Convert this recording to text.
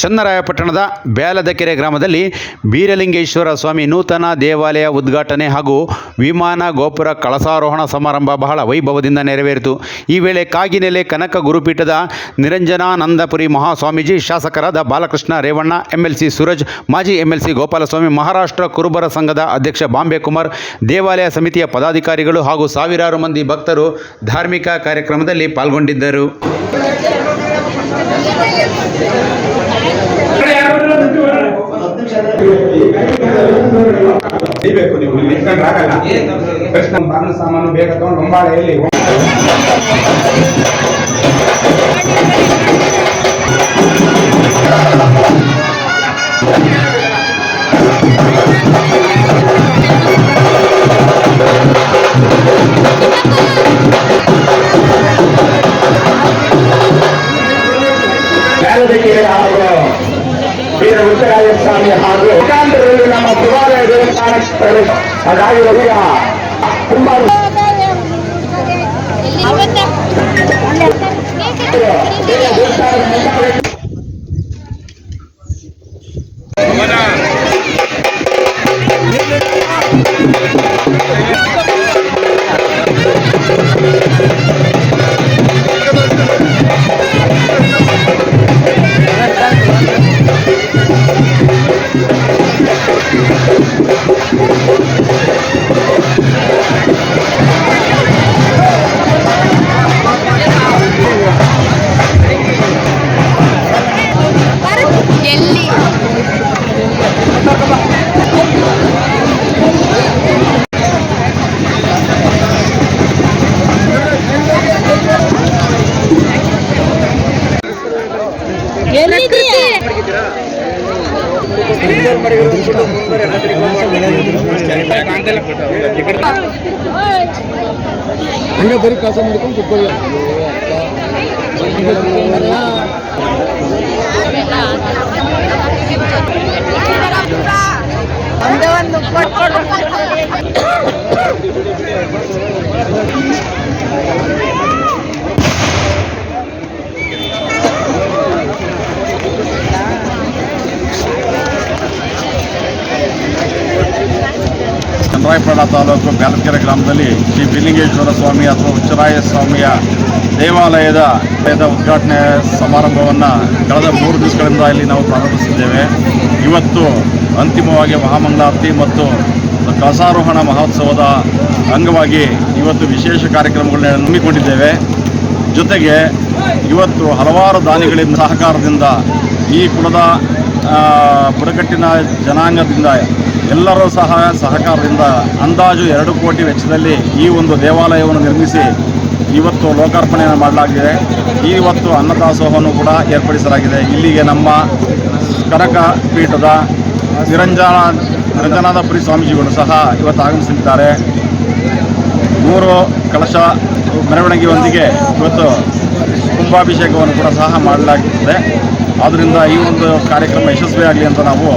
ಚನ್ನರಾಯಪಟ್ಟಣದ ಬ್ಯಾಲದಕೆರೆ ಗ್ರಾಮದಲ್ಲಿ ಬೀರಲಿಂಗೇಶ್ವರ ಸ್ವಾಮಿ ನೂತನ ದೇವಾಲಯ ಉದ್ಘಾಟನೆ ಹಾಗೂ ವಿಮಾನ ಗೋಪುರ ಕಳಸಾರೋಹಣ ಸಮಾರಂಭ ಬಹಳ ವೈಭವದಿಂದ ನೆರವೇರಿತು. ಈ ವೇಳೆ ಕಾಗಿನೆಲೆ ಕನಕ ಗುರುಪೀಠದ ನಿರಂಜನಾನಂದಪುರಿ ಮಹಾಸ್ವಾಮೀಜಿ ಶಾಸಕರಾದ ಬಾಲಕೃಷ್ಣ ರೇವಣ್ಣ, ಎಂಎಲ್ಸಿ ಸೂರಜ್, ಮಾಜಿ ಎಂಎಲ್ಸಿ ಗೋಪಾಲಸ್ವಾಮಿ, ಮಹಾರಾಷ್ಟ್ರ ಕುರುಬರ ಸಂಘದ ಅಧ್ಯಕ್ಷ ಬಾಂಬೆ ಕುಮಾರ್ ದೇವಾಲಯ ಸಮಿತಿಯ ಪದಾಧಿಕಾರಿಗಳು ಹಾಗೂ ಸಾವಿರಾರು ಮಂದಿ ಭಕ್ತರು ಧಾರ್ಮಿಕ ಕಾರ್ಯಕ್ರಮದಲ್ಲಿ ಪಾಲ್ಗೊಂಡಿದ್ದರು. ನೀವು ಇಲ್ಲಿ ನಿಂತ್ಕೊಂಡ್ರೆ ಆಗಲ್ಲ ಕೃಷ್ಣ ಸಾಮಾನು ಬೇಗ ತಗೊಂಡು ಹೊಂಬಾಳೆಯಲ್ಲಿ ವೀರ ಉತ್ತರಾಯ ಸ್ವಾಮಿ ಹಾಗೂ ಏಕಾಂತರಲ್ಲಿ ನಮ್ಮ ದೇವಾಲಯ ದೇವಸ್ಥಾನ ಹಾಗಾಗಿರುವ ತುಂಬಾ ದೇವಸ್ಥಾನದ ಹಂಗೆ ಬರೀ ಕೆಲಸ ಮಾಡ್ಕೊಂಡು ಒಂದೇ ಒಂದು ಕೊಟ್ಕೊಡು ಚಂದ್ರಾಯಪಟ್ಟಣ ತಾಲೂಕು ಬ್ಯಾಲಕೆರೆ ಗ್ರಾಮದಲ್ಲಿ ಶ್ರೀ ಬಿಲಿಂಗೇಶ್ವರ ಸ್ವಾಮಿ ಅಥವಾ ಉಚ್ಚರಾಯ ಸ್ವಾಮಿಯ ದೇವಾಲಯದ ಉದ್ಘಾಟನೆ ಸಮಾರಂಭವನ್ನು ಕಳೆದ ಮೂರು ದಿವಸಗಳಿಂದ ಇಲ್ಲಿ ನಾವು ಪ್ರಾರಂಭಿಸಿದ್ದೇವೆ. ಇವತ್ತು ಅಂತಿಮವಾಗಿ ಮಹಾಮಂಗಳಾರತಿ ಮತ್ತು ಕಸಾರೋಹಣ ಮಹೋತ್ಸವದ ಅಂಗವಾಗಿ ಇವತ್ತು ವಿಶೇಷ ಕಾರ್ಯಕ್ರಮಗಳನ್ನ ನಂಬಿಕೊಂಡಿದ್ದೇವೆ ಜೊತೆಗೆ ಇವತ್ತು ಹಲವಾರು ದಾನಿಗಳಿಂದ ಸಹಕಾರದಿಂದ ಈ ಕುಲದ ಬುಡಕಟ್ಟಿನ ಜನಾಂಗದಿಂದ ಎಲ್ಲರೂ ಸಹ ಸಹಕಾರದಿಂದ ಅಂದಾಜು ಎರಡು ಕೋಟಿ ವೆಚ್ಚದಲ್ಲಿ ಈ ಒಂದು ದೇವಾಲಯವನ್ನು ನಿರ್ಮಿಸಿ ಇವತ್ತು ಲೋಕಾರ್ಪಣೆಯನ್ನು ಮಾಡಲಾಗಿದೆ. ಇವತ್ತು ಅನ್ನದಾಸೋಹವನ್ನು ಕೂಡ ಏರ್ಪಡಿಸಲಾಗಿದೆ. ಇಲ್ಲಿಗೆ ನಮ್ಮ ಕನಕ ಪೀಠದ ನಿರಂಜನ, ನಿರಂಜನಾದಪುರಿ ಸ್ವಾಮೀಜಿಗಳು ಸಹ ಇವತ್ತು ಆಗಮಿಸಿದ್ದಾರೆ ಮೂರು ಕಲಶ ಮೆರವಣಿಗೆಯೊಂದಿಗೆ ಇವತ್ತು ಕುಂಭಾಭಿಷೇಕವನ್ನು ಕೂಡ ಸಹ ಮಾಡಲಾಗುತ್ತದೆ. ಆದ್ದರಿಂದ ಈ ಒಂದು ಕಾರ್ಯಕ್ರಮ ಯಶಸ್ವಿಯಾಗಲಿ ಅಂತ ನಾವು